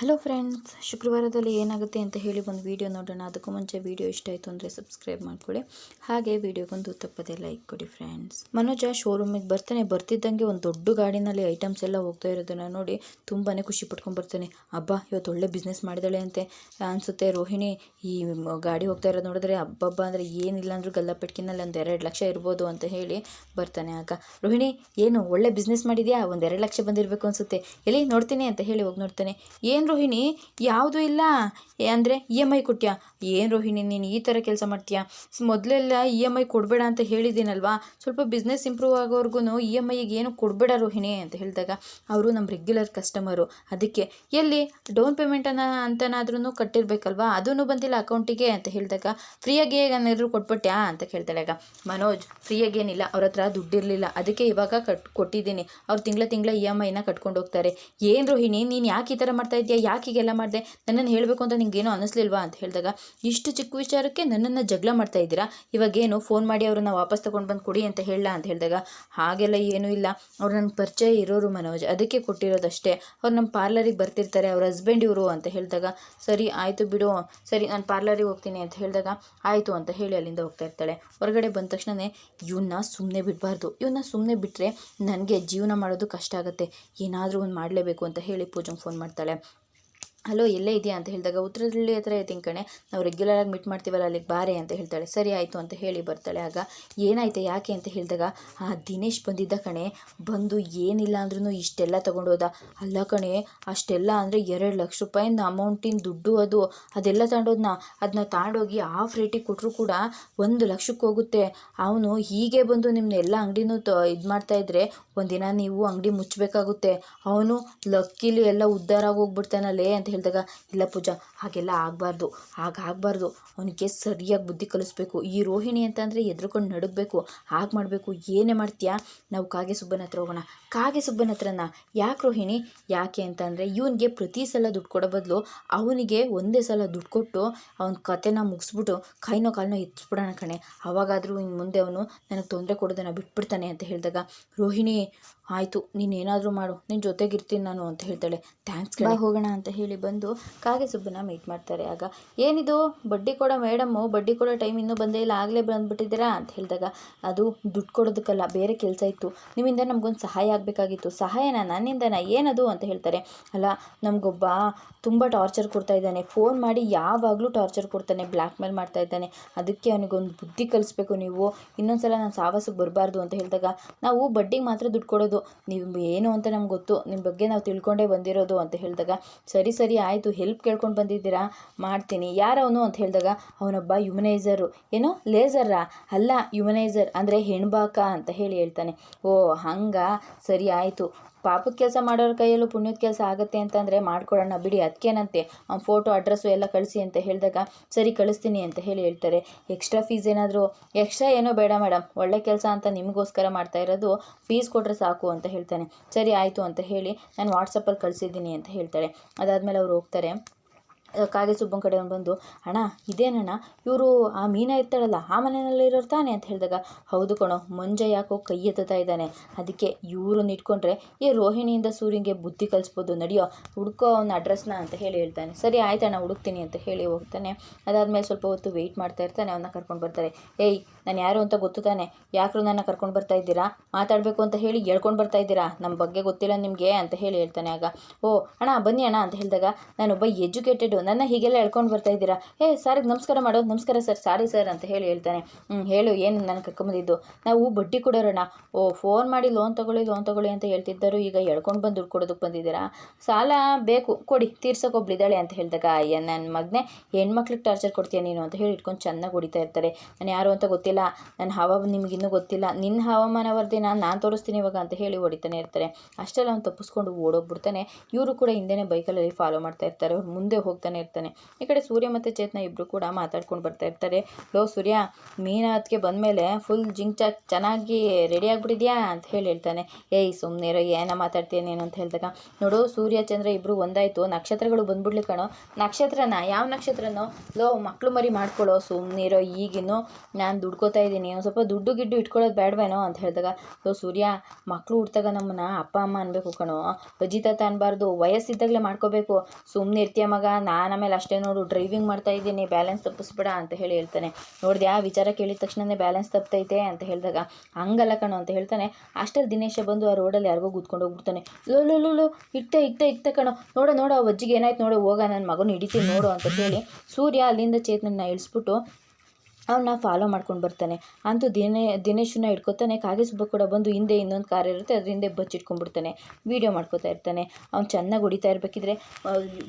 Hello friends ಶುಕ್ರವಾರದಲ್ಲಿ ಏನಾಗುತ್ತೆ ಅಂತ ಹೇಳಿ ಒಂದು ವಿಡಿಯೋ ನೋಡೋಣ. ಅದಕ್ಕೂ ಮುಂಚೆ ವಿಡಿಯೋ ಇಷ್ಟ ಆಯಿತು ಅಂದರೆ ಸಬ್ಸ್ಕ್ರೈಬ್ ಮಾಡ್ಕೊಳ್ಳಿ. ಹಾಗೆ ವಿಡಿಯೋಗೊಂದು ತಪ್ಪದೇ ಲೈಕ್ ಕೊಡಿ ಫ್ರೆಂಡ್ಸ್ ಮನೋಜ ಶೋರೂಮಿಗೆ ಬರ್ತಾನೆ. ಬರ್ತಿದ್ದಂಗೆ ಒಂದು ದೊಡ್ಡ ಗಾಡಿನಲ್ಲಿ ಐಟಮ್ಸ್ ಎಲ್ಲ ಹೋಗ್ತಾ ಇರೋದನ್ನು ನೋಡಿ ತುಂಬಾ ಖುಷಿ ಪಟ್ಕೊಂಡು ಬರ್ತಾನೆ. ಅಬ್ಬಾ, ಇವತ್ತು ಒಳ್ಳೆ ಬಿಸ್ನೆಸ್ ಮಾಡಿದಾಳೆ ಅಂತೆ. ಅನಿಸುತ್ತೆ, ರೋಹಿಣಿ, ಈ ಗಾಡಿ ಹೋಗ್ತಾ ಇರೋದು ನೋಡಿದ್ರೆ ಹಬ್ಬಬ್ಬ ಅಂದರೆ ಏನಿಲ್ಲ ಅಂದರೂ ಗಲ್ಲಪೆಟ್ಕಿನಲ್ಲಿ ಒಂದು ಎರಡು ಲಕ್ಷ ಇರ್ಬೋದು ಅಂತ ಹೇಳಿ ಬರ್ತಾನೆ ಆಗ. ರೋಹಿಣಿ, ಏನು ಒಳ್ಳೆ ಬಿಸ್ನೆಸ್ ಮಾಡಿದ್ಯಾ? ಒಂದು ಎರಡು ಲಕ್ಷ ಬಂದಿರಬೇಕು ಅನಿಸುತ್ತೆ. ಎಲ್ಲಿ ನೋಡ್ತೀನಿ ಅಂತ ಹೇಳಿ ಹೋಗಿ ನೋಡ್ತಾನೆ. ಏನು ರೋಹಿಣಿ? ಯಾವುದು ಇಲ್ಲ. ಅಂದರೆ ಇ ಎಂ ಐ ಕೊಟ್ಯಾ? ಏನು ರೋಹಿಣಿ, ನೀನು ಈ ಥರ ಕೆಲಸ ಮಾಡ್ತೀಯಾ? ಮೊದಲೆಲ್ಲ ಇ ಎಂ ಐ ಕೊಡಬೇಡ ಅಂತ ಹೇಳಿದ್ದೀನಲ್ವಾ? ಸ್ವಲ್ಪ ಬಿಸ್ನೆಸ್ ಇಂಪ್ರೂವ್ ಆಗೋವರೆಗೂ ಇ ಎಂ ಐಗೆ ಏನು ಕೊಡಬೇಡ ರೋಹಿಣಿ ಅಂತ ಹೇಳಿದಾಗ ಅವರು ನಮ್ಮ ರೆಗ್ಯುಲರ್ ಕಸ್ಟಮರು ಅದಕ್ಕೆ ಎಲ್ಲಿ? ಡೌನ್ ಪೇಮೆಂಟನ್ನು ಅಂತನಾದ್ರೂ ಕಟ್ಟಿರ್ಬೇಕಲ್ವಾ? ಅದೂ ಬಂದಿಲ್ಲ ಅಕೌಂಟಿಗೆ ಅಂತ ಹೇಳಿದಾಗ ಫ್ರೀಯಾಗಿ ಏನಾದರೂ ಕೊಟ್ಬಿಟ್ಯಾ ಅಂತ ಕೇಳ್ತಾಳೆ ಆಗ. ಮನೋಜ್, ಫ್ರೀಯಾಗಿ ಏನಿಲ್ಲ. ಅವ್ರ ಹತ್ರ ದುಡ್ಡಿರಲಿಲ್ಲ. ಅದಕ್ಕೆ ಇವಾಗ ಕಟ್ ಕೊಟ್ಟಿದ್ದೀನಿ. ಅವ್ರು ತಿಂಗಳ ತಿಂಗಳ ಇ ಎಂ ಐನ ಕಟ್ಕೊಂಡು ಹೋಗ್ತಾರೆ. ಏನು ರೋಹಿಣಿ, ನೀನು ಯಾಕೆ ಈ ಥರ ಮಾಡ್ತಾ ಇದೆಯಾ? ಯಾಕೆ ಹೀಗೆಲ್ಲ ಮಾಡಿದೆ? ನನ್ನನ್ನು ಹೇಳಬೇಕು ಅಂತ ನಿಂಗೇನೋ ಅನಿಸ್ಲಿಲ್ವಾ ಅಂತ ಹೇಳಿದಾಗ, ಇಷ್ಟು ಚಿಕ್ಕ ವಿಚಾರಕ್ಕೆ ನನ್ನನ್ನು ಜಗಳ ಮಾಡ್ತಾ ಇದ್ದೀರಾ? ಇವಾಗೇನು ಫೋನ್ ಮಾಡಿ ಅವ್ರನ್ನ ವಾಪಸ್ ತಗೊಂಡು ಬಂದು ಕೊಡಿ ಅಂತ ಹೇಳ ಅಂತ ಹೇಳಿದಾಗ, ಹಾಗೆಲ್ಲ ಏನೂ ಇಲ್ಲ. ಅವ್ರು ನನ್ನ ಪರಿಚಯ ಇರೋರು ಮನೋಜ್, ಅದಕ್ಕೆ ಕೊಟ್ಟಿರೋದಷ್ಟೇ. ಅವ್ರು ನಮ್ಮ ಪಾರ್ಲರಿಗೆ ಬರ್ತಿರ್ತಾರೆ, ಅವ್ರ ಹಸ್ಬೆಂಡ್ ಇವರು ಅಂತ ಹೇಳಿದಾಗ, ಸರಿ ಆಯಿತು ಬಿಡು, ಸರಿ ನಾನು ಪಾರ್ಲರಿಗೆ ಹೋಗ್ತೀನಿ ಅಂತ ಹೇಳಿದಾಗ, ಆಯಿತು ಅಂತ ಹೇಳಿ ಅಲ್ಲಿಂದ ಹೋಗ್ತಾ ಇರ್ತಾಳೆ. ಹೊರಗಡೆ ಬಂದ ತಕ್ಷಣವೇ ಇವನ್ನ ಸುಮ್ಮನೆ ಬಿಡಬಾರ್ದು. ಇವನ್ನ ಸುಮ್ಮನೆ ಬಿಟ್ಟರೆ ನನಗೆ ಜೀವನ ಮಾಡೋದು ಕಷ್ಟ ಆಗುತ್ತೆ. ಏನಾದರೂ ಒಂದು ಮಾಡಲೇಬೇಕು ಅಂತ ಹೇಳಿ ಪೂಜಂಗೆ ಫೋನ್ ಮಾಡ್ತಾಳೆ. ಹಲೋ, ಎಲ್ಲೇ ಇದೆಯಾ? ಅಂತ ಹೇಳಿದಾಗ, ಉತ್ತರದಲ್ಲಿ ಹತ್ರ ಇದ್ದೀನಿ ಕಣೆ. ನಾವು ರೆಗ್ಯುಲರಾಗಿ ಮೀಟ್ ಮಾಡ್ತೀವಲ್ಲ, ಅಲ್ಲಿಗೆ ಬಾರೆ, ಅಂತ ಹೇಳ್ತಾಳೆ. ಸರಿ, ಆಯಿತು, ಅಂತ ಹೇಳಿ ಬರ್ತಾಳೆ. ಆಗ, ಏನಾಯ್ತು, ಯಾಕೆ? ಅಂತ ಹೇಳಿದಾಗ, ಆ, ದಿನೇಶ್ ಬಂದಿದ್ದ ಕಣೆ. ಬಂದು ಏನಿಲ್ಲ ಅಂದ್ರೂ ಇಷ್ಟೆಲ್ಲ ತೊಗೊಂಡೋದ. ಅಲ್ಲ ಕಣೆ, ಅಷ್ಟೆಲ್ಲ ಅಂದರೆ ಎರಡು ಲಕ್ಷ ರೂಪಾಯಿಂದ ಅಮೌಂಟಿನ ದುಡ್ಡು ಅದು. ಅದೆಲ್ಲ ತಗೊಂಡೋದ್ನ. ಅದನ್ನ ತಗೊಂಡೋಗಿ ಆಫ್ ರೇಟಿಗೆ ಕೊಟ್ಟರು ಕೂಡ ಒಂದು ಲಕ್ಷಕ್ಕೆ ಹೋಗುತ್ತೆ. ಅವನು ಹೀಗೆ ಬಂದು ನಿಮ್ಮನ್ನ ಎಲ್ಲ ಅಂಗಡಿನೂ ತ, ಇದು ಮಾಡ್ತಾಯಿದ್ರೆ ಒಂದಿನ ನೀವು ಅಂಗಡಿ ಮುಚ್ಚಬೇಕಾಗುತ್ತೆ. ಅವನು ಲಕ್ಕಿಲಿ ಎಲ್ಲ ಉದ್ಧಾರ ಆಗಿ ಹೋಗ್ಬಿಡ್ತಾನಲ್ಲೇ, ಅಂತ ಹೇಳಿದಾಗ, ಇಲ್ಲ ಪೂಜಾ, ಹಾಗೆಲ್ಲ ಆಗಬಾರ್ದು, ಹಾಗೆ ಆಗಬಾರ್ದು. ಅವನಿಗೆ ಸರಿಯಾಗಿ ಬುದ್ಧಿ ಕಲಿಸ್ಬೇಕು. ಈ ರೋಹಿಣಿ ಅಂತಂದರೆ ಎದ್ರುಕೊಂಡು ನಡುಗಬೇಕು. ಹಾಗೆ ಮಾಡಬೇಕು. ಏನೇ ಮಾಡ್ತೀಯಾ? ನಾವು ಕಾಗೆ ಸುಬ್ಬನ ಹತ್ರ ಹೋಗೋಣ. ಕಾಗೆ ಸುಬ್ಬನ ಹತ್ರನ? ಯಾಕೆ ರೋಹಿಣಿ? ಯಾಕೆ ಅಂತಂದರೆ ಇವನಿಗೆ ಪ್ರತಿ ಸಲ ದುಡ್ಡು ಕೊಡೋ ಬದಲು ಅವನಿಗೆ ಒಂದೇ ಸಲ ದುಡ್ಡು ಕೊಟ್ಟು ಅವನ ಕತೆನ ಮುಗಿಸ್ಬಿಟ್ಟು ಕೈನೋ ಕಾಲನೋ ಎತ್ತಿಸ್ಬಿಡೋಣ ಕಣೆ. ಅವಾಗಾದರೂ ಇನ್ನು ಮುಂದೆ ಅವನು ನನಗೆ ತೊಂದರೆ ಕೊಡೋದನ್ನು ಬಿಟ್ಬಿಡ್ತಾನೆ ಅಂತ ಹೇಳಿದಾಗ, ರೋಹಿಣಿ, ಆಯಿತು. ನೀನೇನಾದರೂ ಮಾಡು. ನಿನ್ನ ಜೊತೆಗಿರ್ತೀನಿ ನಾನು ಅಂತ ಹೇಳ್ತಾಳೆ. ಥ್ಯಾಂಕ್ಸ್ ಕಡೆ ಹೋಗೋಣ ಅಂತ ಹೇಳಿ ಬಂದು ಕಾಗೆ ಸುಬ್ಬನ ಮೀಟ್ ಮಾಡ್ತಾರೆ. ಆಗ, ಏನಿದು? ಬಡ್ಡಿ ಕೊಡೋ ಮೇಡಮ್ಮು ಬಡ್ಡಿ ಕೊಡೋ ಟೈಮ್ ಇನ್ನೂ ಬಂದೇ ಇಲ್ಲ, ಆಗಲೇ ಬಂದುಬಿಟ್ಟಿದ್ದೀರಾ? ಅಂತ ಹೇಳಿದಾಗ, ಅದು ದುಡ್ಡು ಕೊಡೋದಕ್ಕಲ್ಲ, ಬೇರೆ ಕೆಲಸ ಇತ್ತು. ನಿಮ್ಮಿಂದ ನಮಗೊಂದು ಸಹಾಯ ಆಗಬೇಕಾಗಿತ್ತು. ಸಹಾಯನ ನನ್ನಿಂದನ? ಏನದು? ಅಂತ ಹೇಳ್ತಾರೆ. ಅಲ್ಲ, ನಮಗೊಬ್ಬ ತುಂಬ ಟಾರ್ಚರ್ ಕೊಡ್ತಾ ಇದ್ದಾನೆ. ಫೋನ್ ಮಾಡಿ ಯಾವಾಗಲೂ ಟಾರ್ಚರ್ ಕೊಡ್ತಾನೆ ಬ್ಲ್ಯಾಕ್ ಮೇಲ್ ಮಾಡ್ತಾ ಇದ್ದಾನೆ. ಅದಕ್ಕೆ ಅವನಿಗೊಂದು ಬುದ್ಧಿ ಕಲಿಸ್ಬೇಕು ನೀವು. ಇನ್ನೊಂದ್ಸಲ ನಾನು ಸಾವಾಸಕ್ಕೆ ಬರಬಾರ್ದು ಅಂತ ಹೇಳಿದಾಗ, ನಾವು ಬಡ್ಡಿಗೆ ಮಾತ್ರ ದುಡ್ಡು ಕೊಡೋದು. ನೀವು ಏನು ಅಂತ ನಮ್ಗೆ ಗೊತ್ತು. ನಿಮ್ಮ ಬಗ್ಗೆ ನಾವು ತಿಳ್ಕೊಂಡೇ ಬಂದಿರೋದು ಅಂತ ಹೇಳಿದಾಗ, ಸರಿ ಸರಿ ಆಯಿತು ಹೆಲ್ಪ್ ಕೇಳ್ಕೊಂಡು ಬಂದಿದ್ದೀರಾ? ಮಾಡ್ತೀನಿ. ಯಾರವನು ಅಂತ ಹೇಳಿದಾಗ, ಅವನೊಬ್ಬ ಯುಮನೈಸರು ಏನು ಲೇಸರ್ರಾ ಅಲ್ಲ ಯುಮನೈಸರ್ ಅಂದರೆ ಹೆಣ್ಬಾಕ ಅಂತ ಹೇಳಿ ಹೇಳ್ತಾನೆ. ಓ, ಹಂಗ? ಸರಿ ಆಯಿತು. ಪಾಪದ ಕೆಲಸ ಮಾಡೋರ ಕೈಯಲ್ಲೂ ಪುಣ್ಯದ ಕೆಲಸ ಆಗುತ್ತೆ ಅಂತಂದರೆ ಮಾಡ್ಕೊಡೋಣ ಬಿಡಿ ಅದಕ್ಕೇನಂತೆ ಅವ್ನ ಫೋಟೋ ಅಡ್ರೆಸ್ಸು ಎಲ್ಲ ಕಳಿಸಿ ಅಂತ ಹೇಳಿದಾಗ, ಸರಿ, ಕಳಿಸ್ತೀನಿ ಅಂತ ಹೇಳಿ ಹೇಳ್ತಾರೆ. ಎಕ್ಸ್ಟ್ರಾ ಫೀಸ್ ಏನಾದರೂ ಎಕ್ಸ್ಟ್ರಾ ಏನೋ ಬೇಡ ಮೇಡಮ್ ಒಳ್ಳೆ ಕೆಲಸ ಅಂತ ನಿಮಗೋಸ್ಕರ ಮಾಡ್ತಾ ಇರೋದು ಫೀಸ್ ಕೊಟ್ಟರೆ ಸಾಕು ಅಂತ ಹೇಳ್ತಾನೆ. ಸರಿ, ಆಯಿತು ಅಂತ ಹೇಳಿ, ನಾನು ವಾಟ್ಸಪ್ಪಲ್ಲಿ ಕಳಿಸಿದ್ದೀನಿ ಅಂತ ಹೇಳ್ತಾಳೆ. ಅದಾದಮೇಲೆ ಅವ್ರು ಹೋಗ್ತಾರೆ. ಕಾಗೆ ಸುಬ್ಬನ ಕಡೆ ಬಂದು, ಅಣ್ಣ, ಇದೇನಣ್ಣ? ಇವರು ಆ ಮೀನ ಇರ್ತಾಳಲ್ಲ, ಆ ಮನೆಯಲ್ಲಿ ಇರೋರು ತಾನೆ? ಅಂತ ಹೇಳಿದಾಗ, ಹೌದು ಕಣೋ, ಮಂಜ ಯಾಕೋ ಕೈ ಎತ್ತುತ್ತಾ ಇದ್ದಾನೆ. ಅದಕ್ಕೆ ಇವ್ರನ್ನ ಇಟ್ಕೊಂಡ್ರೆ, ಏ, ರೋಹಿಣಿಯಿಂದ ಸೂರ್ಯಂಗೆ ಬುದ್ಧಿ ಕಲಿಸ್ಬೋದು, ನಡೆಯೋ, ಹುಡ್ಕೋ ಅವನ ಅಡ್ರೆಸ್ನ ಅಂತ ಹೇಳಿ ಹೇಳ್ತಾನೆ. ಸರಿ, ಆಯ್ತಣ್ಣ, ಹುಡುಕ್ತೀನಿ ಅಂತ ಹೇಳಿ ಹೋಗ್ತಾನೆ. ಅದಾದಮೇಲೆ ಸ್ವಲ್ಪ ಹೊತ್ತು ವೆಯ್ಟ್ ಮಾಡ್ತಾ ಇರ್ತಾನೆ ಅವನ್ನ ಕರ್ಕೊಂಡು ಬರ್ತಾರೆ. ಏಯ್ ನಾನು ಯಾರು ಅಂತ ಗೊತ್ತು ತಾನೆ. ಯಾಕ್ರು ನನ್ನ ಕರ್ಕೊಂಡು ಬರ್ತಾ ಇದ್ದೀರಾ? ಮಾತಾಡಬೇಕು ಅಂತ ಹೇಳಿ ಹೇಳ್ಕೊಂಡು ಬರ್ತಾ ಇದ್ದೀರಾ? ನಮ್ಮ ಬಗ್ಗೆ ಗೊತ್ತಿಲ್ಲ ನಿಮಗೆ ಅಂತ ಹೇಳಿ ಹೇಳ್ತಾನೆ ಆಗ. ಓ, ಅಣ್ಣ, ಬನ್ನಿ ಅಣ್ಣ ಅಂತ ಹೇಳಿದಾಗ ನಾನೊಬ್ಬ ಎಜುಕೇಟೆಡು, ನನ್ನ ಹೀಗೆಲ್ಲ ಹೇಳ್ಕೊಂಡು ಬರ್ತಾ ಇದ್ದೀರಾ? ಏ, ಸಾರಿಗೆ ನಮಸ್ಕಾರ ಮಾಡೋದು, ನಮಸ್ಕಾರ ಸರ್, ಸಾರಿ ಸರ್ ಅಂತ ಹೇಳಿ ಹೇಳ್ತಾನೆ. ಹ್ಞೂ ಹೇಳು, ಏನು ನಾನು ಕರ್ಕೊಂಬಂದಿದ್ದು? ನಾವು ಬಡ್ಡಿ ಕೊಡೋರಣ್ಣ ಓ, ಫೋನ್ ಮಾಡಿ ಲೋನ್ ತೊಗೊಳ್ಳಿ ಲೋನ್ ತೊಗೊಳ್ಳಿ ಅಂತ ಹೇಳ್ತಿದ್ದರು, ಈಗ ಎಳ್ಕೊಂಡು ಬಂದು ದುಡ್ಡು ಕೊಡೋದಕ್ಕೆ ಬಂದಿದ್ದೀರಾ? ಸಾಲ ಬೇಕು, ಕೊಡಿ, ತೀರ್ಸೋಕೆ ಒಬ್ಬಳಿದ್ದಾಳೆ ಅಂತ ಹೇಳಿದಾಗ, ಅಯ್ಯ ನನ್ನ ಮಗನೇ ಹೆಣ್ಮಕ್ಳಿಗೆ ಟಾರ್ಚರ್ ಕೊಡ್ತೀಯ ನೀನು ಅಂತ ಹೇಳಿ ಇಟ್ಕೊಂಡು ಚೆನ್ನಾಗಿ ಹೊಡಿತಾ ಇರ್ತಾರೆ. ನಾನು ಯಾರು ಅಂತ ಗೊತ್ತಿಲ್ಲ ನನ್ನ ಹವ ನಿಮ್ಗೆ ಇನ್ನೂ ಗೊತ್ತಿಲ್ಲ. ನಿನ್ನ ಹವಾಮಾನ ವರದಿ ನಾನು ತೋರಿಸ್ತೀನಿ ಇವಾಗ ಅಂತ ಹೇಳಿ ಹೊಡಿತಾನೆ ಇರ್ತಾರೆ. ಅಷ್ಟೆಲ್ಲ ಅವ್ನು ತಪ್ಪಿಸ್ಕೊಂಡು ಓಡೋಗ್ಬಿಡ್ತಾನೆ. ಇವರು ಕೂಡ ಹಿಂದೆನೇ ಬೈಕಲ್ಲಿ ಫಾಲೋ ಮಾಡ್ತಾ ಇರ್ತಾರೆ. ಅವ್ರು ಮುಂದೆ ಹೋಗ್ತಾನೆ ಇರ್ತಾನೆ. ಈ ಕಡೆ ಸೂರ್ಯ ಮತ್ತು ಚೇತನ ಇಬ್ಬರು ಕೂಡ ಮಾತಾಡ್ಕೊಂಡು ಬರ್ತಾ ಇರ್ತಾರೆ. ಲೋ ಸೂರ್ಯ ಮೀನ ಬಂದ ಬಂದಮೇಲೆ ಫುಲ್ ಜಿಂಕ್ ಚಾಕ್ ಚೆನ್ನಾಗಿ ರೆಡಿ ಆಗಿಬಿಟ್ಟಿದ್ಯಾ? ಅಂತ ಹೇಳಿ ಹೇಳ್ತಾನೆ. ಏಯ್ ಸುಮ್ಮನೆ ಇರೋ, ಏನೋ ಮಾತಾಡ್ತೀನಿ ನೀನು? ಅಂತ ಹೇಳಿದಾಗ, ನೋಡು ಸೂರ್ಯ, ಚಂದ್ರ ಇಬ್ಬರು ಒಂದಾಯಿತು. ನಕ್ಷತ್ರಗಳು ಬಂದ್ಬಿಡ್ಲಿ ಕಣೋ. ನಕ್ಷತ್ರನ, ಯಾವ ನಕ್ಷತ್ರನೋ, ಲೋ ಮಕ್ಕಳು ಮರಿ ಮಾಡ್ಕೊಳ್ಳೋ ಸುಮ್ಮನಿರೋ ಈಗಿನ್ನು ನಾನು ದುಡ್ಡು ದುಡ್ಕೋತಾ ಇದ್ದೀನಿ. ಒಂದು ಸ್ವಲ್ಪ ದುಡ್ಡು ಗಿಡ್ಡು ಇಟ್ಕೊಳ್ಳೋದು ಬೇಡವೇನೋ ಅಂತ ಹೇಳಿದಾಗ ಸೊ ಸೂರ್ಯ ಮಕ್ಕಳು ಹುಡ್ತಾಗ ನಮ್ಮನ್ನ ಅಪ್ಪ, ಅಮ್ಮ ಅನ್ಬೇಕು ಕಣೋ. ಅಜ್ಜಿ ತಾತ ಅನ್ಬಾರ್ದು ವಯಸ್ಸಿದ್ದಾಗಲೇ ಮಾಡ್ಕೋಬೇಕು. ಸುಮ್ಮನೆ ಇರ್ತೀಯ ಮಗ. ನಾನು ಆಮೇಲೆ ಅಷ್ಟೇ ನೋಡು. ಡ್ರೈವಿಂಗ್ ಮಾಡ್ತಾ ಇದ್ದೀನಿ. ಬ್ಯಾಲೆನ್ಸ್ ತಪ್ಪಿಸ್ಬೇಡ ಅಂತ ಹೇಳಿ ಹೇಳ್ತಾನೆ. ನೋಡಿದ್ಯಾ ವಿಚಾರ ಕೇಳಿದ ತಕ್ಷಣನೇ ಬ್ಯಾಲೆನ್ಸ್ ತಪ್ತೈತೆ ಅಂತ ಹೇಳಿದಾಗ, ಹಂಗಲ್ಲ ಕಣೋ ಅಂತ ಹೇಳ್ತಾನೆ. ಅಷ್ಟೇ ದಿನೇಶ ಬಂದು ಆ ರೋಡಲ್ಲಿ ಯಾರಿಗೋ ಕೂತ್ಕೊಂಡು ಹೋಗ್ಬಿಡ್ತಾನೆ. ಲೋ ಲೋ ಲೋ ಲೋ ಇಕ್ತ ಇಕ್ತ ಕಣೋ. ನೋಡೋ ನೋಡೋ ಅಜ್ಜಿಗೆ ಏನಾಯ್ತು ನೋಡು. ಹೋಗ ನನ್ನ ಮಗನ ಹಿಡಿತೀನಿ ನೋಡು ಅಂತ ಹೇಳಿ ಸೂರ್ಯ ಅಲ್ಲಿಂದ ಚೇತನನ್ನ ಇಳಿಸ್ಬಿಟ್ಟು ಅವನ್ನ ಫಾಲೋ ಮಾಡ್ಕೊಂಡು ಬರ್ತಾನೆ. ಅಂತೂ ದಿನೇ ದಿನೇಶನ್ನ ಹಿಡ್ಕೊತಾನೆ. ಕಾಗೆ ಸುಬ್ಬ ಕೂಡ ಬಂದು ಹಿಂದೆ ಇನ್ನೊಂದು ಕಾರ್ ಇರುತ್ತೆ. ಅದ್ರ ಹಿಂದೆ ಬಚ್ಚಿಟ್ಕೊಂಡ್ಬಿಡ್ತಾನೆ ವೀಡಿಯೋ ಮಾಡ್ಕೊತಾ ಇರ್ತಾನೆ. ಅವ್ನು ಚೆನ್ನಾಗಿ ಹೊಡಿತಾ ಇರಬೇಕಿದ್ರೆ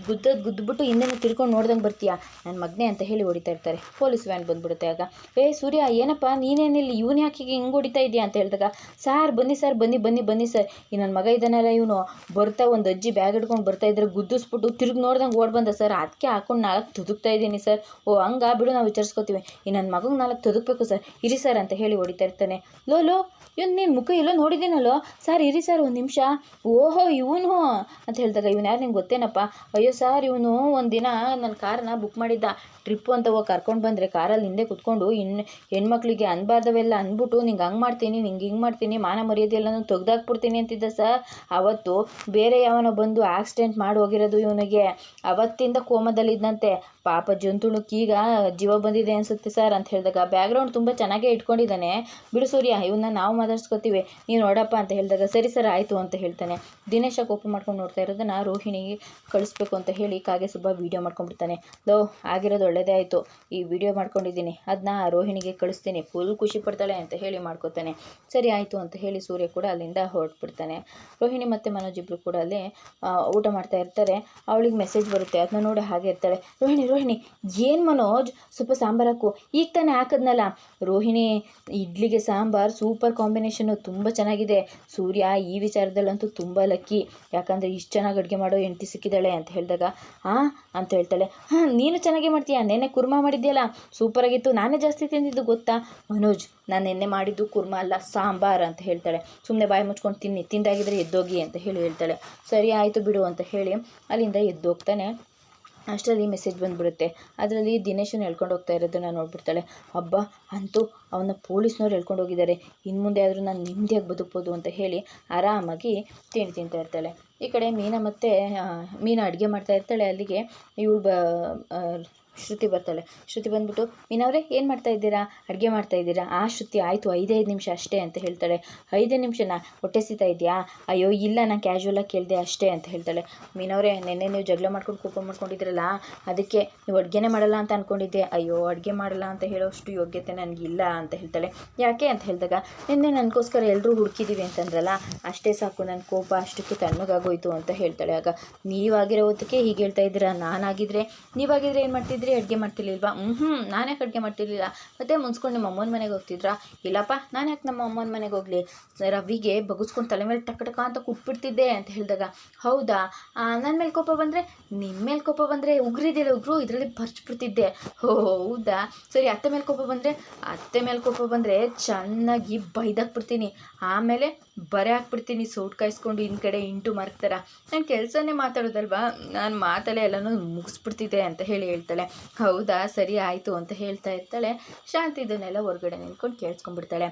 ಗುದ್ದದ್ ಗುದ್ದುಬಿಟ್ಟು ಹಿಂದೆ ತಿರ್ಕೊಂಡು ನೋಡ್ದಂಗೆ ಬರ್ತೀಯಾ? ನನ್ನ ಮಗನೇ ಅಂತ ಹೇಳಿ ಹೊಡಿತಾ ಇರ್ತಾರೆ. ಪೊಲೀಸ್ ವ್ಯಾನ್ ಬಂದ್ಬಿಡುತ್ತೆ ಆಗ. ಏ, ಸೂರ್ಯ, ಏನಪ್ಪ? ನೀನೇನಿಲ್ಲಿ ಇವನು ಯಾಕೆ ಹಿಂಗೆ ಹೊಡಿತಾ ಇದೆಯಾ? ಅಂತ ಹೇಳಿದಾಗ, ಸಾರ್, ಬನ್ನಿ ಸರ್, ಬನ್ನಿ ಬನ್ನಿ ಬನ್ನಿ ಸರ್. ಈ ನನ್ನ ಮಗ ಇದ್ದಾನಲ್ಲ ಇವನು. ಬರ್ತಾ ಒಂದು ಅಜ್ಜಿ ಬ್ಯಾಗ್ ಹಿಡ್ಕೊಂಡು ಬರ್ತಾ ಇದ್ರೆ ಗುದ್ದಿಸ್ಬಿಟ್ಟು ತಿರುಗಿ ನೋಡ್ದಂಗೆ ಓಡ್ ಬಂದ, ಸರ್ ಅದಕ್ಕೆ ಹಾಕೊಂಡು ನಾಲ್ಕು ತುದುಕ್ತಾ ಇದ್ದೀನಿ ಸರ್. ಓ, ಹಂಗ? ಬಿಡು, ನಾವು ವಿಚಾರಿಸ್ಕೋತೀವಿ. ಈ ನನ್ನ ಮಗಂಗೆ ನಾಲ್ಕು ತುದುಕ್ಬೇಕು ಸರ್, ಇರಿ ಸರ್ ಅಂತ ಹೇಳಿ ಹೊಡಿತಾ ಇರ್ತಾನೆ. ಲೋ ಲೋ, ಇವ್ನು ನೀನು ಮುಖ ಎಲ್ಲೋ ನೋಡಿದ್ದೀನಲ್ಲೋ? ಸರ್, ಇರಿ ಸರ್ ಒಂದು ನಿಮಿಷ. ಓಹೋ, ಇವನು ಅಂತ ಹೇಳಿದಾಗ ಇವನು ಯಾರು ನಿಂಗೆ ಗೊತ್ತೇನಪ್ಪ? ಅಯ್ಯೋ ಸರ್, ಇವನು ಒಂದಿನ ನನ್ನ ಕಾರನ್ನ ಬುಕ್ ಮಾಡಿದ್ದ. ಟ್ರಿಪ್ಪು ಅಂತ ಹೋಗಿ ಕರ್ಕೊಂಡು ಬಂದರೆ ಕಾರಲ್ಲಿ ಹಿಂದೆ ಕುತ್ಕೊಂಡು ಇನ್ನು ಹೆಣ್ಮಕ್ಳಿಗೆ ಅನ್ಬಾರ್ದವೆಲ್ಲ ಅಂದ್ಬಿಟ್ಟು ನಿಂಗೆ ಹಂಗೆ ಮಾಡ್ತೀನಿ, ನಿಂಗೆ ಹಿಂಗೆ ಮಾಡ್ತೀನಿ, ಮಾನ ಮರ್ಯಾದೆ ಎಲ್ಲನೂ ತೆಗ್ದಾಕ್ಬಿಡ್ತೀನಿ ಅಂತಿದ್ದ ಸರ್. ಅವತ್ತು ಬೇರೆ ಯಾವನೋ ಬಂದು ಆಕ್ಸಿಡೆಂಟ್ ಮಾಡಿ ಹೋಗಿರೋದು ಇವನಿಗೆ. ಅವತ್ತಿಂದ ಕೋಮದಲ್ಲಿದ್ದಂತೆ ಪಾಪ ಜಂತುಣಕ್ಕೆ ಈಗ ಜೀವ ಬಂದಿದೆ ಅನಿಸುತ್ತೆ ಸರ್. ಅಂತ ಹೇಳಿದಾಗ ಬ್ಯಾಕ್ಗ್ರೌಂಡ್ ತುಂಬ ಚೆನ್ನಾಗೇ ಇಟ್ಕೊಂಡಿದ್ದಾನೆ. ಬಿಡು ಸೂರ್ಯ ಇವನ್ನ ನಾವು ಮಾತಾಡ್ಸ್ಕೊತೀವಿ. ನೀನು ನೋಡಪ್ಪ ಅಂತ ಹೇಳಿದಾಗ, ಸರಿ ಸರ್, ಆಯಿತು ಅಂತ ಹೇಳ್ತಾನೆ. ದಿನೇಶ ಕೋಪ ಮಾಡ್ಕೊಂಡು ನೋಡ್ತಾ ಇರೋದನ್ನ ರೋಹಿಣಿಗೆ ಕಳಿಸ್ಬೇಕು ಅಂತ ಹೇಳಿ ಕಾಗೆ ಸುಬ್ಬ ವೀಡಿಯೋ ಮಾಡ್ಕೊಂಡ್ಬಿಡ್ತಾನೆ. ಲೋ, ಆಗಿರೋದು ಒಳ್ಳೇದೇ ಆಯಿತು. ಈ ವಿಡಿಯೋ ಮಾಡ್ಕೊಂಡಿದ್ದೀನಿ. ಅದನ್ನ ರೋಹಿಣಿಗೆ ಕಳಿಸ್ತೀನಿ. ಫುಲ್ ಖುಷಿ ಪಡ್ತಾಳೆ ಅಂತ ಹೇಳಿ ಮಾಡ್ಕೋತಾನೆ. ಸರಿ, ಆಯಿತು ಅಂತ ಹೇಳಿ ಸೂರ್ಯ ಕೂಡ ಅಲ್ಲಿಂದ ಹೊರಟ್ಬಿಡ್ತಾನೆ. ರೋಹಿಣಿ ಮತ್ತು ಮನೋಜ್ ಇಬ್ಬರು ಕೂಡ ಅಲ್ಲಿ ಊಟ ಮಾಡ್ತಾ ಇರ್ತಾರೆ. ಅವಳಿಗೆ ಮೆಸೇಜ್ ಬರುತ್ತೆ. ಅದನ್ನ ನೋಡಿ ಹಾಗೆ ಇರ್ತಾಳೆ. ರೋಹಿಣಿ ರೋಹಿಣಿ, ಏನು ಮನೋಜ್? ಸ್ವಲ್ಪ ಸಾಂಬಾರು ಹಾಕು. ಈಗ ತಾನೇ ಹಾಕಿದ್ನಲ್ಲ? ರೋಹಿಣಿ, ಇಡ್ಲಿಗೆ ಸಾಂಬಾರು ಸೂಪರ್ ಕಾಂಬಿನೇಷನ್ನು ತುಂಬ ಚೆನ್ನಾಗಿದೆ. ಸೂರ್ಯ ಈ ವಿಚಾರದಲ್ಲಂತೂ ತುಂಬ ಲಕ್ಕಿ ಯಾಕಂದರೆ ಇಷ್ಟು ಚೆನ್ನಾಗಿ ಅಡುಗೆ ಮಾಡೋ ಹೆಂಡತಿ ಸಿಕ್ಕಿದ್ದಾಳೆ ಅಂತ ಹೇಳಿದಾಗ, ಹಾಂ? ಅಂತ ಹೇಳ್ತಾಳೆ, ಹಾಂ, ನೀನು ಚೆನ್ನಾಗೇ ಮಾಡ್ತೀಯಾ? ನೆನ್ನೆ ಕುರ್ಮಾ ಮಾಡಿದ್ಯಲ್ಲ? ಸೂಪರಾಗಿತ್ತು ನಾನೇ ಜಾಸ್ತಿ ತಿಂದಿದ್ದು ಗೊತ್ತಾ? ಮನೋಜ್, ನಾನು ನೆನ್ನೆ ಮಾಡಿದ್ದು ಕುರ್ಮಾ ಅಲ್ಲ, ಸಾಂಬಾರ್ ಅಂತ ಹೇಳ್ತಾಳೆ. ಸುಮ್ಮನೆ ಬಾಯಿ ಮುಚ್ಕೊಂಡು ತಿನ್ನಿ, ತಿಂದಾಗಿದ್ರೆ ಎದ್ದೋಗಿ ಅಂತ ಹೇಳಿ ಹೇಳ್ತಾಳೆ. ಸರಿ, ಆಯಿತು ಬಿಡು ಅಂತ ಹೇಳಿ ಅಲ್ಲಿಂದ ಎದ್ದೋಗ್ತಾನೆ. ಅಷ್ಟರಲ್ಲಿ ಮೆಸೇಜ್ ಬಂದುಬಿಡುತ್ತೆ. ಅದರಲ್ಲಿ ದಿನೇಶನ್ ಹೇಳ್ಕೊಂಡು ಹೋಗ್ತಾ ಇರೋದನ್ನು ನೋಡ್ಬಿಡ್ತಾಳೆ. ಹಬ್ಬ ಅಂತೂ ಅವನ್ನ ಪೊಲೀಸ್ನವ್ರು ಹೇಳ್ಕೊಂಡು ಹೋಗಿದ್ದಾರೆ. ಇನ್ನು ಮುಂದೆ ಆದರೂ ನಾನು ನೆಮ್ಮದಿಯಾಗಿ ಬದುಕ್ಬೋದು ಅಂತ ಹೇಳಿ ಆರಾಮಾಗಿ ತಿಂಡಿ ತಿಂತಾ ಇರ್ತಾಳೆ. ಈ ಕಡೆ ಮೀನಾ ಮತ್ತು ಮೀನಾ ಅಡುಗೆ ಮಾಡ್ತಾ ಇರ್ತಾಳೆ. ಅಲ್ಲಿಗೆ ಇವಳು ಬ ಶ್ರುತಿ ಬರ್ತಾಳೆ. ಶ್ರುತಿ ಬಂದ್ಬಿಟ್ಟು ಮೀನವ್ರೆ ಏನು ಮಾಡ್ತಾ ಇದ್ದೀರಾ? ಅಡುಗೆ ಮಾಡ್ತಾ ಇದ್ದೀರಾ? ಆ ಶ್ರುತಿ, ಆಯಿತು, ಐದೈದು ನಿಮಿಷ ಅಷ್ಟೇ, ಅಂತ ಹೇಳ್ತಾಳೆ. ಐದೇ ನಿಮಿಷನಾ? ಹೊಟ್ಟೆ ಸೀತಾ ಇದೆಯಾ? ಅಯ್ಯೋ, ಇಲ್ಲ ನಾನು ಕ್ಯಾಶುವಲಾಗಿ ಕೇಳಿದೆ ಅಷ್ಟೇ, ಅಂತ ಹೇಳ್ತಾಳೆ. ಮೀನವ್ರೆ ನೆನ್ನೆ ನೀವು ಜಗಳ ಮಾಡ್ಕೊಂಡು ಕೋಪ ಮಾಡ್ಕೊಂಡಿದ್ರಲ್ಲ ಅದಕ್ಕೆ ನೀವು ಅಡುಗೆನೇ ಮಾಡಲ್ಲ ಅಂತ ಅಂದ್ಕೊಂಡಿದ್ದೆ ಅಯ್ಯೋ, ಅಡುಗೆ ಮಾಡಲ್ಲ ಅಂತ ಹೇಳೋಷ್ಟು ಯೋಗ್ಯತೆ ನನಗಿಲ್ಲ, ಅಂತ ಹೇಳ್ತಾಳೆ. ಯಾಕೆ? ಅಂತ ಹೇಳಿದಾಗ, ನಿನ್ನೆ ನನಗೋಸ್ಕರ ಎಲ್ಲರೂ ಹುಡುಕಿದ್ದೀವಿ ಅಂತಂದ್ರಲ್ಲ, ಅಷ್ಟೇ ಸಾಕು ನನ್ನ ಕೋಪ ಅಷ್ಟಕ್ಕೆ ತಣ್ಣಗಾಗೋಯ್ತು, ಅಂತ ಹೇಳ್ತಾಳೆ. ಆಗ ನೀವಾಗಿರೋದಕ್ಕೆ ಹೀಗೆ ಹೇಳ್ತಾ ಇದ್ದೀರಾ? ನಾನಾಗಿದ್ರೆ ನೀವಾಗಿದ್ದರೆ ಏನು ಮಾಡ್ತಿದ್ರಿ ಅಡುಗೆ ಮಾಡ್ತಿರ್ಲಿಲ್ವಾ? ಹ್ಞೂ ನಾನು ಯಾಕೆ ಅಡುಗೆ ಮಾಡ್ತಿರ್ಲಿಲ್ಲ. ಮತ್ತೆ ಮುನ್ಸ್ಕೊಂಡು ನಿಮ್ಮ ಅಮ್ಮನ ಮನೆಗೆ ಹೋಗ್ತಿದ್ರಾ? ಇಲ್ಲಪ್ಪ, ನಾನು ಯಾಕೆ ನಮ್ಮ ಅಮ್ಮನ ಮನೆಗೆ ಹೋಗಲಿ? ರವಿಗೆ ಬಗ್ಗಿಸ್ಕೊಂಡು ತಲೆ ಮೇಲೆ ಟಕ್ ಟಕ ಅಂತ ಕುಟ್ಬಿಡ್ತಿದ್ದೆ ಅಂತ ಹೇಳಿದಾಗ, ಹೌದಾ? ನನ್ನ ಮೇಲೆ ಕೋಪ ಬಂದರೆ ನಿಮ್ಮ ಮೇಲೆ ಕೋಪ ಬಂದರೆ ಉಗ್ರಿದ್ದೇಳೆ ಉಗ್ರು, ಇದರಲ್ಲಿ ಬರ್ಚ್ಬಿಡ್ತಿದ್ದೆ. ಹೋ, ಹೌದಾ? ಸರಿ, ಅತ್ತೆ ಮೇಲೆ ಕೋಪ ಬಂದರೆ, ಅತ್ತೆ ಮೇಲೆ ಕೋಪ ಬಂದರೆ ಚೆನ್ನಾಗಿ ಬೈದಾಕ್ಬಿಡ್ತೀನಿ. ಆಮೇಲೆ ಬರೆ ಹಾಕ್ಬಿಡ್ತೀನಿ, ಸೌಟ್ ಕಾಯಿಸ್ಕೊಂಡು ಇನ್ನು ಕಡೆ ಇಂಟು ಮರ್ತಾರ ನಾನು ಕೆಲಸನೇ ಮಾತಾಡೋದಲ್ವಾ? ನಾನು ಮಾತಲ್ಲೇ ಎಲ್ಲನೂ ಮುಗಿಸ್ಬಿಡ್ತಿದ್ದೆ ಅಂತ ಹೇಳಿ ಹೇಳ್ತಾಳೆ. ಹೌದಾ ಸರಿ ಆಯಿತು ಅಂತ ಹೇಳ್ತಾ ಇರ್ತಾಳೆ. ಶಾಂತಿ ಇದನ್ನೆಲ್ಲ ಹೊರಗಡೆ ನಿಂತ್ಕೊಂಡು ಕೇಳಿಸ್ಕೊಂಡ್ಬಿಡ್ತಾಳೆ.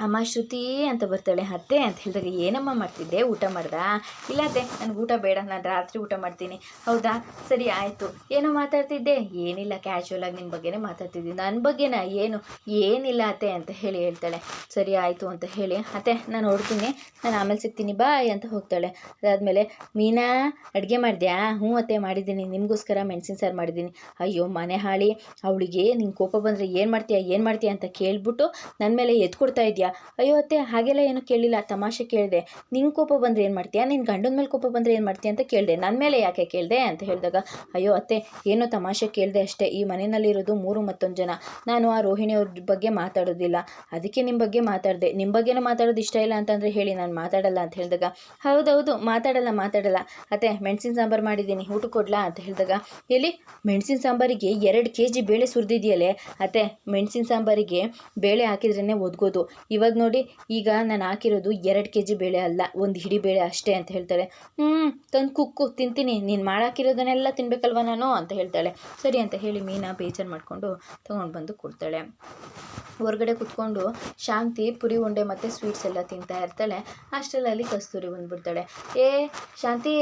ಅಮ್ಮ ಶ್ರುತಿ ಅಂತ ಬರ್ತಾಳೆ, ಅತ್ತೆ ಅಂತ ಹೇಳಿದಾಗ ಏನಮ್ಮ ಮಾಡ್ತಿದ್ದೆ? ಊಟ ಮಾಡ್ದಾ? ಇಲ್ಲ ಅತ್ತೆ, ನನಗೆ ಊಟ ಬೇಡ, ನಾನು ರಾತ್ರಿ ಊಟ ಮಾಡ್ತೀನಿ. ಹೌದಾ? ಸರಿ ಆಯಿತು. ಏನೋ ಮಾತಾಡ್ತಿದ್ದೆ? ಏನಿಲ್ಲ ಕ್ಯಾಶುವಲ್ ಆಗಿ ನಿನ್ನ ಬಗ್ಗೆನೇ ಮಾತಾಡ್ತಿದ್ದೆ. ನನ್ನ ಬಗ್ಗೆನಾ? ಏನು? ಏನಿಲ್ಲ ಅತ್ತೆ, ಅಂತ ಹೇಳಿ ಹೇಳ್ತಾಳೆ. ಸರಿ ಆಯಿತು, ಅಂತ ಹೇಳಿ. ಅತ್ತೆ, ನಾನು ಹೊಡ್ತೀನಿ ನಾನು ಆಮೇಲೆ ಸಿಗ್ತೀನಿ, ಬಾಯ್, ಅಂತ ಹೋಗ್ತಾಳೆ. ಅದಾದಮೇಲೆ, ಮೀನಾ, ಅಡುಗೆ ಮಾಡಿದ್ಯಾ? ಹ್ಞೂ ಅತ್ತೆ, ಮಾಡಿದ್ದೀನಿ. ನಿಮಗೋಸ್ಕರ ಮೆಣಸಿನ ಸಾರು ಮಾಡಿದ್ದೀನಿ. ಅಯ್ಯೋ, ಮನೆ ಹಾಳಿ. ಅವಳಿಗೆ ನಿಂಗೆ ಕೋಪ ಬಂದರೆ ಏನು ಮಾಡ್ತೀಯಾ ಏನು ಮಾಡ್ತೀಯಾ ಅಂತ ಕೇಳಿಬಿಟ್ಟು ನನ್ನ ಮೇಲೆ ಎತ್ಕೊಡ್ತಾ ಇದೆಯಾ? ಅಯ್ಯೋ ಅತ್ತೆ, ಹಾಗೆಲ್ಲ ಏನು ಕೇಳಿಲ್ಲ, ತಮಾಷೆ ಕೇಳಿದೆ. ನಿಂಗೆ ಕೋಪ ಬಂದರೆ ಏನು ಮಾಡ್ತೀಯಾ? ನಿನ್ನ ಗಂಡನ ಮೇಲೆ ಕೋಪ ಬಂದರೆ ಏನು ಮಾಡ್ತೀಯ ಅಂತ ಕೇಳಿದೆ. ನನ್ನ ಮೇಲೆ ಯಾಕೆ ಕೇಳಿದೆ ಅಂತ ಹೇಳಿದಾಗ, ಅಯ್ಯೋ ಅತ್ತೆ, ಏನೋ ತಮಾಷೆ ಕೇಳಿದೆ ಅಷ್ಟೇ. ಈ ಮನೆಯಲ್ಲಿರೋದು ಮೂರು ಮತ್ತೊಂದು ಜನ. ನಾನು ಆ ರೋಹಿಣಿಯವ್ರ ಬಗ್ಗೆ ಮಾತಾಡೋದಿಲ್ಲ. ಅದಕ್ಕೆ ನಿಮ್ಮ ಬಗ್ಗೆ ಮಾತಾಡಿದೆ. ನಿಮ್ಮ ಬಗ್ಗೆನೂ ಮಾತಾಡೋದು ಇಷ್ಟ ಇಲ್ಲ ಅಂತಂದರೆ ಹೇಳಿ, ನಾನು ಮಾತಾಡಲ್ಲ ಅಂತ ಹೇಳಿದಾಗ, ಹೌದೌದು, ಮಾತಾಡಲ್ಲ ಮಾತಾಡಲ್ಲ. ಅತ್ತೆ, ಮೆಣಸಿನ ಸಾಂಬಾರು ಮಾಡಿದ್ದೀನಿ, ಊಟ ಕೊಡ್ಲಾ ಅಂತ ಹೇಳಿದಾಗ, ಎಲ್ಲಿ? ಮೆಣಸಿನ ಸಾಂಬಾರಿಗೆ ಎರಡು ಕೆ ಜಿ ಬೇಳೆ ಸುರಿದಿದೆಯಲ್ಲೇ? ಅತ್ತೆ, ಮೆಣಸಿನ ಸಾಂಬಾರಿಗೆ ಬೇಳೆ ಹಾಕಿದ್ರೇ ಒದ್ಗೋದು. ಇವಾಗ ನೋಡಿ, ಈಗ ನಾನು ಹಾಕಿರೋದು ಎರಡು ಕೆ ಜಿ ಬೇಳೆ ಅಲ್ಲ, ಒಂದು ಹಿಡಿ ಬೇಳೆ ಅಷ್ಟೇ ಅಂತ ಹೇಳ್ತಾಳೆ. ಹ್ಞೂ ತಂದು ಕುಕ್ಕು, ತಿಂತೀನಿ, ನೀನು ಮಾಡಾಕಿರೋದನ್ನೆಲ್ಲ ತಿನ್ಬೇಕಲ್ವ ನಾನು ಅಂತ ಹೇಳ್ತಾಳೆ. ಸರಿ ಅಂತ ಹೇಳಿ ಮೀನಾ ಬೇಜಾರು ಮಾಡಿಕೊಂಡು ತೊಗೊಂಡು ಬಂದು ಕೊಡ್ತಾಳೆ. ಹೊರಗಡೆ ಕುತ್ಕೊಂಡು ಶಾಂತಿ, ಪುರಿ, ಉಂಡೆ ಮತ್ತು ಸ್ವೀಟ್ಸ್ ಎಲ್ಲ ತಿಂತಾ ಇರ್ತಾಳೆ. ಅಷ್ಟರಲ್ಲಿ ಕಸ್ತೂರಿ ಬಂದುಬಿಡ್ತಾಳೆ. ಏ, ಶಾಂತಿ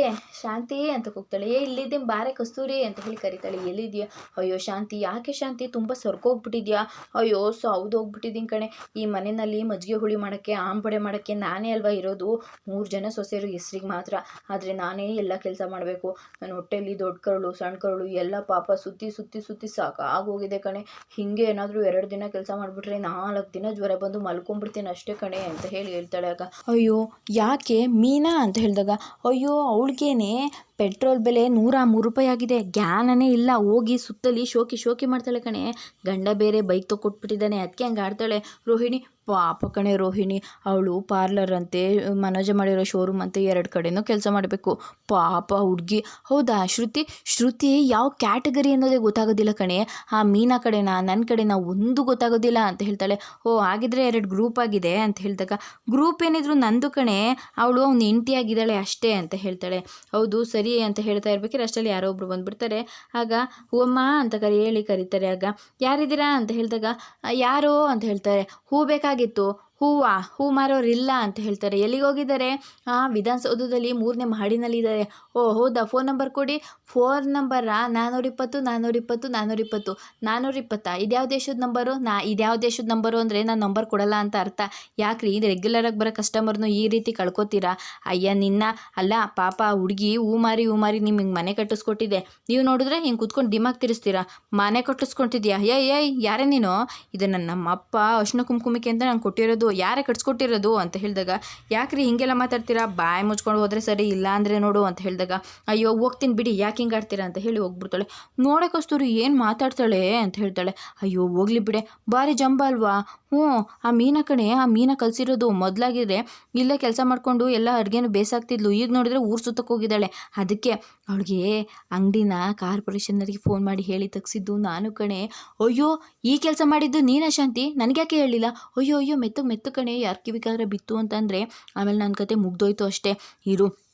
ಶಾಂತಿ ಅಂತ ಕೂಗ್ತಾಳೆ. ಏ, ಇಲ್ಲಿದ್ದೀನಿ ಬಾರೆ ಕಸ್ತೂರಿ ಅಂತ ಹೇಳಿ ಕರಿತಾಳೆ. ಎಲ್ಲಿದೆಯಾ ಅಯ್ಯೋ, ಶಾಂತಿ, ಯಾಕೆ ಶಾಂತಿ? ತುಂಬ ಸೊರ್ಕೋಗ್ಬಿಟ್ಟಿದ್ಯಾ ಅಯ್ಯೋ ಸೌದೋಗ್ಬಿಟ್ಟಿದ್ದೀನಿ ಕಣೆ. ಈ ಮನೆಯಲ್ಲಿ ಮಜ್ಜಿಗೆ ಹುಳಿ ಮಾಡೋಕ್ಕೆ ಆಂಬಡೆ ಮಾಡೋಕ್ಕೆ ನಾನೇ ಅಲ್ವಾ ಇರೋದು? ಮೂರು ಜನ ಸೊಸೆಯರು ಹೆಸ್ರಿಗೆ ಮಾತ್ರ. ಆದರೆ ನಾನೇ ಎಲ್ಲ ಕೆಲಸ ಮಾಡಬೇಕು. ನನ್ನ ಹೊಟ್ಟೆಯಲ್ಲಿ ದೊಡ್ಡ ಕರಳು ಸಣ್ಣ ಕರಳು, ಎಲ್ಲ ಪಾಪ ಸುತ್ತಿ ಸುತ್ತಿ ಸುತ್ತಿ ಸಾಕಾಗೋಗಿದೆ ಕಣೆ. ಹೀಗೆ ಏನಾದರೂ ಎರಡು ದಿನ ಕೆಲಸ ಮಾಡಿಬಿಟ್ರೆ ನಾಲ್ಕು ದಿನ ಜ್ವರ ಬಂದು ಮಲ್ಕೊಂಡ್ಬಿಡ್ತೀನಿ ಅಷ್ಟೇ ಕಣೆ ಅಂತ ಹೇಳಿ ಹೇಳ್ತಾಳೆ ಆಗ ಅಯ್ಯೋ, ಯಾಕೆ? ಮೀನಾ ಅಂತ ಹೇಳಿದಾಗ, ಅಯ್ಯೋ, ಅವಳಿಗೇನೆ ಪೆಟ್ರೋಲ್ ಬೆಲೆ ನೂರ ಮೂರು ರೂಪಾಯಿ ಆಗಿದೆ. ಜ್ಞಾನನೇ ಇಲ್ಲ. ಹೋಗಿ ಸುತ್ತಲಿ ಶೋಕಿ ಶೋಕಿ ಮಾಡ್ತಾಳೆ ಕಣೆ. ಗಂಡ ಬೇರೆ ಬೈಕ್ ತೊಗೊಟ್ಬಿಟ್ಟಿದ್ದಾನೆ ಅದಕ್ಕೆ ಹಂಗೆ ಆಡ್ತಾಳೆ. ರೋಹಿಣಿ, ಪಾಪ ಕಣೆ ರೋಹಿಣಿ. ಅವಳು ಪಾರ್ಲರ್ ಅಂತೆ, ಮನೋಜ ಮಾಡಿರೋ ಶೋರೂಮ್ ಅಂತೆ, ಎರಡು ಕಡೆನೂ ಕೆಲಸ ಮಾಡಬೇಕು. ಪಾಪ ಹುಡುಗಿ. ಹೌದಾ ಶ್ರುತಿ? ಶ್ರುತಿ, ಯಾವ ಕ್ಯಾಟಗರಿ ಅನ್ನೋದೇ ಗೊತ್ತಾಗೋದಿಲ್ಲ ಕಣೆ. ಆ ಮೀನಾ ಕಡೆನಾ ನನ್ನ ಕಡೆನಾ ಒಂದು ಗೊತ್ತಾಗೋದಿಲ್ಲ ಅಂತ ಹೇಳ್ತಾಳೆ. ಓ ಆಗಿದ್ರೆ ಎರಡು ಗ್ರೂಪ್ ಆಗಿದೆ ಅಂತ ಹೇಳಿದಾಗ ಗ್ರೂಪ್ ಏನಿದ್ರು ನಂದು ಕಣೆ. ಅವಳು ಅವ್ನು ಹೆಂಡತಿ ಆಗಿದ್ದಾಳೆ ಅಷ್ಟೇ ಅಂತ ಹೇಳ್ತಾಳೆ. ಹೌದು, ಸರಿ. ಅಂತ ಹೇಳ್ತಾ ಇರ್ಬೇಕಾದ್ರೆ ಅಷ್ಟರಲ್ಲಿ ಯಾರೋ ಒಬ್ರು ಬಂದ್ಬಿಡ್ತಾರೆ. ಆಗ, ಹೂವಮ್ಮ ಅಂತ ಕರಿ ಹೇಳಿ ಕರೀತಾರೆ. ಆಗ, ಯಾರಿದ್ದೀರಾ? ಅಂತ ಹೇಳಿದಾಗ ಯಾರು? ಅಂತ ಹೇಳ್ತಾರೆ. ಹೂ ಬೇಕಾಗಿತ್ತು. ಹೂವ, ಹೂ ಮಾರೋರಿಲ್ಲ ಅಂತ ಹೇಳ್ತಾರೆ. ಎಲ್ಲಿಗೆ ಹೋಗಿದ್ದಾರೆ? ಹಾಂ ವಿಧಾನಸೌಧದಲ್ಲಿ ಮೂರನೇ ಮಹಡಿನಲ್ಲಿ ಇದ್ದಾರೆ ಓ, ಹೌದಾ? ಫೋನ್ ನಂಬರ್ ಕೊಡಿ. ಫೋನ್ ನಂಬರಾ? ನಾನ್ನೂರಿಪ್ಪತ್ತು ನಾನ್ನೂರಿಪ್ಪತ್ತು ನಾನ್ನೂರಿಪ್ಪತ್ತು ನಾನ್ನೂರಿಪ್ಪತ್ತಾ ಇದ್ಯಾವ ದೇಶದ ನಂಬರು? ನಾ, ಇದ್ಯಾವ ದೇಶದ ನಂಬರು ಅಂದರೆ ನಾನು ನಂಬರ್ ಕೊಡಲ್ಲ ಅಂತ ಅರ್ಥ. ಯಾಕ್ರಿ? ಇದು ರೆಗ್ಯುಲರಾಗಿ ಬರೋ ಕಸ್ಟಮರ್ನು ಈ ರೀತಿ ಕಳ್ಕೊತೀರಾ? ಅಯ್ಯ, ನಿನ್ನ, ಅಲ್ಲ, ಪಾಪ ಹುಡುಗಿ ಹೂ ಮಾರಿ ಹೂ ಮಾರಿ ನಿಮಗೆ ಮನೆ ಕಟ್ಟಿಸ್ಕೊಟ್ಟಿದೆ. ನೀವು ನೋಡಿದ್ರೆ ಹಿಂಗೆ ಕುತ್ಕೊಂಡು ದಿಮಾಗ್ ತಿರ್ಸ್ತೀರಾ? ಮನೆ ಕಟ್ಟಿಸ್ಕೊಟ್ಟಿದ್ಯಾ ಏಯ್ ಏಯ್, ಯಾರೇ ನೀನು? ಇದು ನನ್ನ ನಮ್ಮಪ್ಪ ಅಶ್ನ ಕುಂಕುಮಕ್ಕೆ ಅಂತ ನಾನು ಕೊಟ್ಟಿರೋದು. ಯಾರೇ ಕಟ್ಸ್ಕೊಟ್ಟಿರೋದು ಅಂತ ಹೇಳಿದಾಗ, ಯಾಕ್ರಿ ಹಿಂಗೆಲ್ಲ ಮಾತಾಡ್ತೀರಾ? ಬಾಯಿ ಮುಚ್ಕೊಂಡು ಹೋದರೆ ಸರಿ ಇಲ್ಲ ಅಂದರೆ ನೋಡು ಅಂತ ಹೇಳಿದಾಗ, ಅಯ್ಯೋ, ಹೋಗ್ತೀನಿ ಬಿಡಿ, ಯಾಕೆ ಹಿಂಗೆ ಆಡ್ತೀರಾ? ಅಂತ ಹೇಳಿ ಹೋಗ್ಬಿಡ್ತಾಳೆ. ನೋಡೋ ಕಸ್ತೂರಿ ಏನು ಮಾತಾಡ್ತಾಳೆ ಅಂತ ಹೇಳ್ತಾಳೆ. ಅಯ್ಯೋ, ಹೋಗ್ಲಿ ಬಿಡೆ, ಭಾರಿ ಜಂಬ ಅಲ್ವಾ? ಹ್ಞೂ, ಆ ಮೀನ ಕಣೆ, ಆ ಮೀನ ಕಲಿಸಿರೋದು ಮೊದಲಾಗಿದ್ರೆ ಇಲ್ಲೇ ಕೆಲಸ ಮಾಡಿಕೊಂಡು ಎಲ್ಲ ಅಡುಗೆನೂ ಬೇಸಾಗ್ತಿದ್ಲು ಈಗ ನೋಡಿದ್ರೆ ಊರು ಸುತ್ತಕ್ಕೆ ಹೋಗಿದ್ದಾಳೆ. ಅದಕ್ಕೆ ಅವಳಿಗೆ ಅಂಗಡಿನ ಕಾರ್ಪೊರೇಷನ್ನರಿಗೆ ಫೋನ್ ಮಾಡಿ ಹೇಳಿ ತೆಗ್ಸಿದ್ದು ನಾನು ಕಣೆ. ಅಯ್ಯೋ, ಈ ಕೆಲಸ ಮಾಡಿದ್ದು ನೀನಾ ಶಾಂತಿ? ನನಗ್ಯಾಕೆ ಹೇಳಿಲ್ಲ ಅಯ್ಯೋ ಅಯ್ಯೋ, ಮೆತ್ತಗೆ ಮೆತ್ತು ಕಣೆ. ಯಾರು ಕಿವಿಕಾದ್ರೆ ಬಿತ್ತು ಅಂತಂದರೆ ಆಮೇಲೆ ನನ್ನ ಕತೆ ಮುಗ್ದೋಯ್ತು ಅಷ್ಟೇ. ಇರು.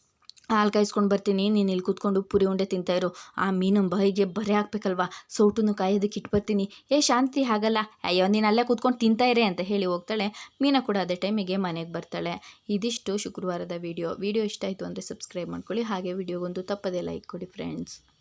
ಹಾಲು ಕಾಯಿಸ್ಕೊಂಡು ಬರ್ತೀನಿ, ನೀನು ಇಲ್ಲಿ ಕೂತ್ಕೊಂಡು ಪುರಿ ಉಂಡೆ ತಿಂತಾ ಇರು. ಆ ಮೀನು ಬಾಯಿಗೆ ಬರೆ ಹಾಕ್ಬೇಕಲ್ವಾ? ಸೌಟನ್ನು ಕಾಯೋದಕ್ಕೆ ಇಟ್ಬರ್ತೀನಿ ಏ ಶಾಂತಿ, ಹಾಗಲ್ಲ. ಅಯ್ಯೋ, ನೀನು ಅಲ್ಲೇ ಕೂತ್ಕೊಂಡು ತಿಂತಾ ಅಂತ ಹೇಳಿ ಹೋಗ್ತಾಳೆ. ಮೀನ ಕೂಡ ಅದೇ ಟೈಮಿಗೆ ಮನೆಗೆ ಬರ್ತಾಳೆ. ಇದಿಷ್ಟು ಶುಕ್ರವಾರದ ವಿಡಿಯೋ. ವಿಡಿಯೋ ಇಷ್ಟ ಆಯಿತು ಅಂದರೆ ಸಬ್ಸ್ಕ್ರೈಬ್ ಮಾಡ್ಕೊಳ್ಳಿ. ಹಾಗೆ ವಿಡಿಯೋಗೊಂದು ತಪ್ಪದೇ ಲೈಕ್ ಕೊಡಿ ಫ್ರೆಂಡ್ಸ್